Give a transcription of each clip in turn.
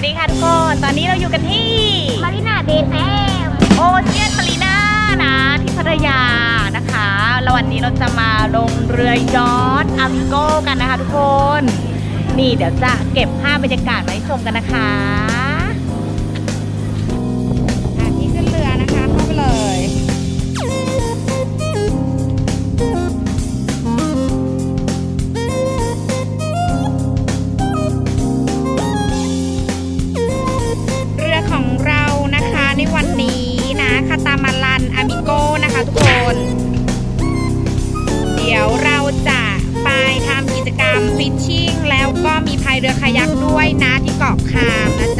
วัสดีค่ะทุกคน ตอนนี้เราอยู่กันที่มารินาเบแซมโอเชียนมารีนานะที่พัทยานะคะแล้ววันนี้เราจะมาลงเรือยอทอามิโก้กันนะคะทุกคน นี่เดี๋ยวจะเก็บภาพบรรยากาศมาให้ชมกันนะคะอะ ฟิชชิ่งแล้วก็มีพายเรือคายักด้วยนะที่เกาะคามนะจ๊ะ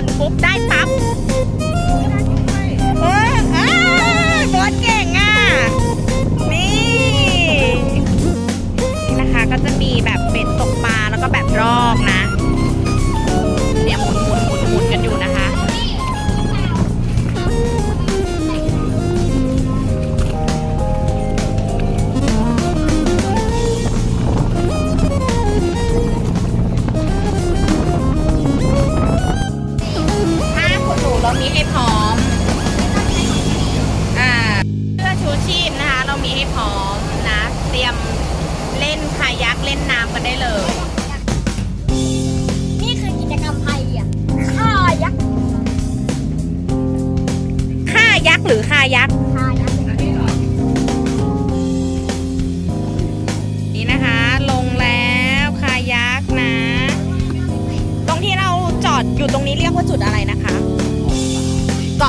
อนปุ๊บได้ปั๊บเฮ้ยเอ้ยบอสเก่งอะ นี่ นี่นะคะก็จะมีแบบเบ็ดตกปล ร้อมอ่าเสื้อชูชีพนะคะ เรามีให้พร้อมนะ เตรียมเล่นคายักเล่นน้ำกันได้เลย นี่คือกิจกรรมพายเรือข้ายักษ์ค่ายักษ์หรือคายักษ์ข้ายักษ์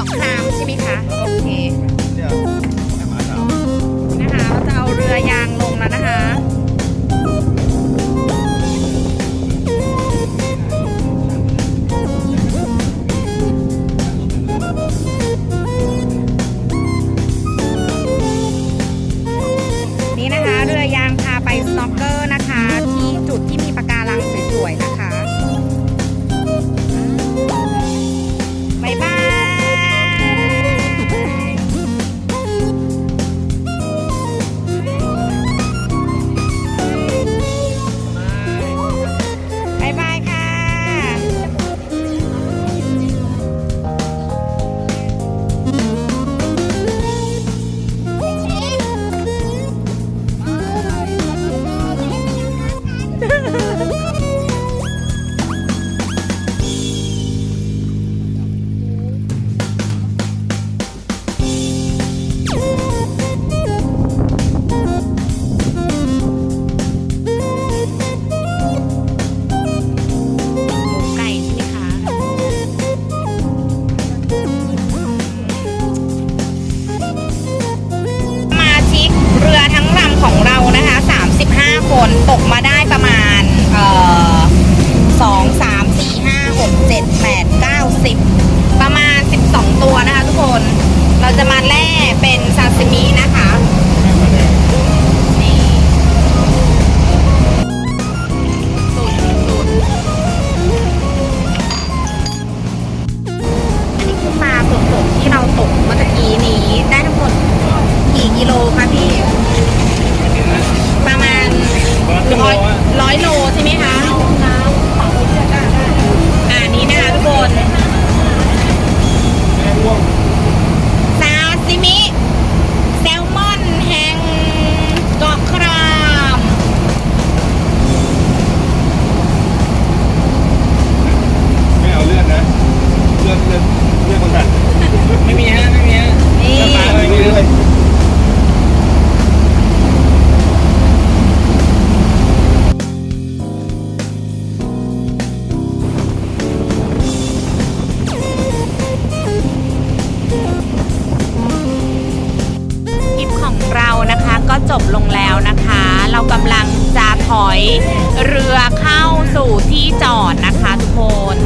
าะคามใช่ไหมคะ โอเค de Marlene. เรืลิปของเรานะคะก็จบลงแล้วนะคะ เรากำลังจะถอยเรือเข้าสู่ที่จอดนะคะทุกคน